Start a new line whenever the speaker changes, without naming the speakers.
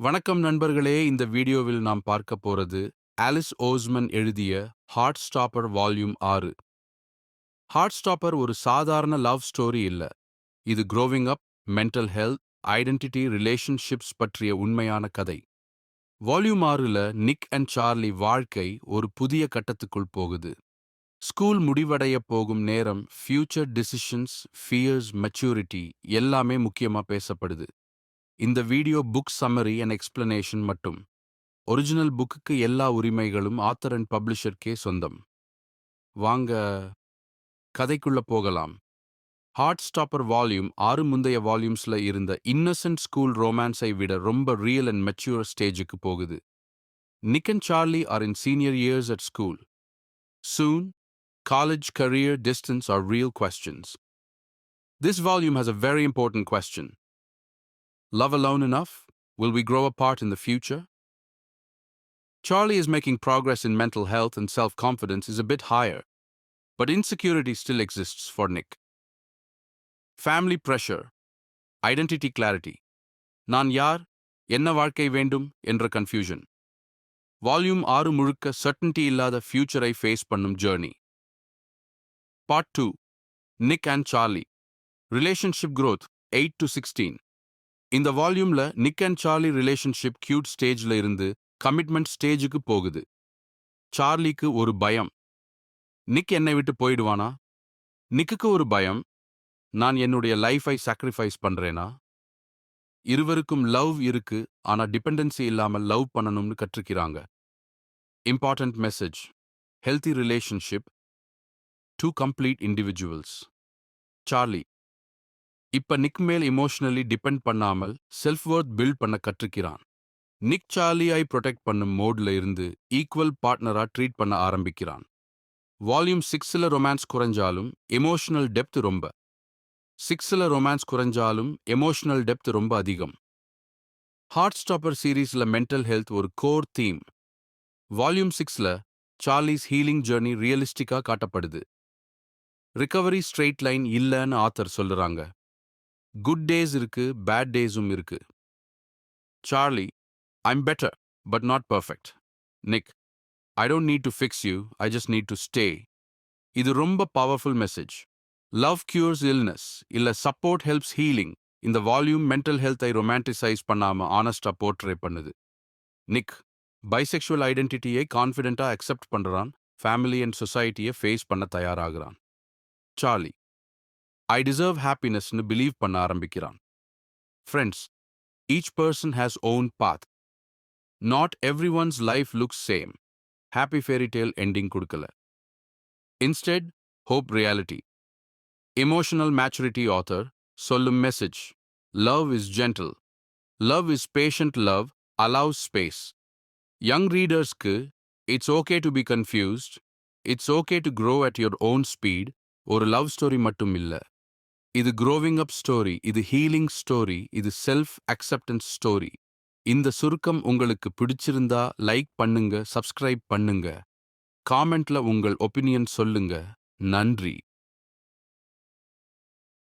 வணக்கம் நண்பர்களே இந்த வீடியோவில் நாம் பார்க்க போறது ஆலிஸ் ஓஸ்மன் எழுதிய ஹார்ட் ஸ்டாப்பர் வால்யூம் ஆறு. ஹார்ட் ஸ்டாப்பர் ஒரு சாதாரண லவ் ஸ்டோரி இல்ல. இது growing up mental health identity relationships பற்றிய உண்மையான கதை. வால்யூம் ஆறுல நிக் அண்ட் சார்லி வாழ்க்கை ஒரு புதிய கட்டத்துக்குள் போகுது. ஸ்கூல் முடிவடைய போகும் நேரம் ஃபியூச்சர் டிசிஷன்ஸ் ஃபியர்ஸ் மெச்சூரிட்டி எல்லாமே முக்கியமா பேசப்படுது. இந்த video book summary and explanation மட்டும் ஒரிஜினல் புக்குக்கு எல்லா உரிமைகளும் ஆத்தர் அண்ட் பப்ளிஷர்க்கே சொந்தம் வாங்க கதைக்குள்ள போகலாம் ஹார்ட் ஸ்டாப்பர் வால்யூம் ஆறு முந்தைய வால்யூம்ஸ்ல இருந்த இன்னசென்ட் ஸ்கூல் ரொமான்ஸை விட ரொம்ப ரியல் அண்ட் மெச்சூர் ஸ்டேஜுக்கு போகுது Nick and Charlie are in senior years at school soon college, career, distance are real questions. This volume has a very important question. Love alone enough? Will we grow apart in the future? Charlie is making progress in mental health and self confidence is a bit higher, but insecurity still exists for Nick. Family pressure, identity clarity. நான் யார் என்ன வாழ்க்கை வேண்டும் என்ற confusion volume ஆறு முழுக்க சர்டன்டி இல்லாத ஃபியூச்சரை ஃபேஸ் பண்ணும் journey part two Nick and Charlie relationship growth eight to sixteen இந்த வால்யூம்ல Nick and Charlie relationship cute ஸ்டேஜ்ல இருந்து கமிட்மெண்ட் ஸ்டேஜுக்கு போகுது. சார்லிக்கு ஒரு பயம். நிக் என்னை விட்டு போயிடுவானா? நிக்குக்கு ஒரு பயம். நான் என்னுடைய லைஃபை சாக்ரிஃபைஸ் பண்றேனா? இருவருக்கும் லவ் இருக்கு ஆனா டிபெண்டன்சி இல்லாமல் லவ் பண்ணணும்னு கற்றுக்கிறாங்க. Important message healthy relationship two complete individuals Charlie. இப்ப நிக் மேல் இமோஷனலி டிபெண்ட் பண்ணாமல் செல்ஃப் ஒர்த் பில்ட் பண்ண கற்றுக்கிறான். நிக் சார்லியை ப்ரொடெக்ட் பண்ணும் மோட்ல இருந்து ஈக்குவல் பார்ட்னரா ட்ரீட் பண்ண ஆரம்பிக்கிறான். வால்யூம் சிக்ஸில் ரொமான்ஸ் குறைஞ்சாலும் எமோஷனல் டெப்த் ரொம்ப. சிக்ஸில் ரொமான்ஸ் குறைஞ்சாலும் எமோஷனல் டெப்த் ரொம்ப அதிகம். ஹார்ட் ஸ்டாப்பர் சீரீஸில் மென்டல் ஹெல்த் ஒரு கோர் தீம் வால்யூம் சிக்ஸில் சார்லிஸ் ஹீலிங் ஜேர்னி ரியலிஸ்டிக்கா காட்டப்படுது. ரிகவரி ஸ்ட்ரெயிட் லைன் இல்லைன்னு ஆத்தர் சொல்லுறாங்க. குட் டேஸ் இருக்கு பேட் டேஸும் இருக்கு. Charlie I'm better but not perfect Nick I don't need to fix you I just need to stay இது ரொம்ப powerful message love cures illness இல்ல சப்போர்ட் ஹெல்ப்ஸ் ஹீலிங் இந்த volume mental ஹெல்த்தை romanticise பண்ணாம ஆனஸ்டாக portray பண்ணுது. நிக் bisexual ஐடென்டிட்டியை கான்ஃபிடென்ட்டாக accept பண்றான். Family and சொசைட்டியை ஃபேஸ் பண்ண தயாராகிறான். சார்லி ஐ டிசர்வ் ஹாப்பினஸ்னு பிலீவ் பண்ண ஆரம்பிக்கிறான் friends each person has own path not everyone's life looks same happy fairy tale ending கொடுக்கல instead hope reality emotional maturity author சொல்லும் message love is gentle love is patient love allows space young ரீடர்ஸ்க்கு it's okay to be confused it's okay to grow at your own speed ஒரு love story மட்டும் இல்லை இது growing up story இது healing story இது self acceptance story இந்த சுருக்கம் உங்களுக்கு பிடிச்சிருந்தா லைக் பண்ணுங்க சப்ஸ்கிரைப் பண்ணுங்க. காமெண்ட்ல உங்கள் ஒப்பீனியன் சொல்லுங்க. நன்றி.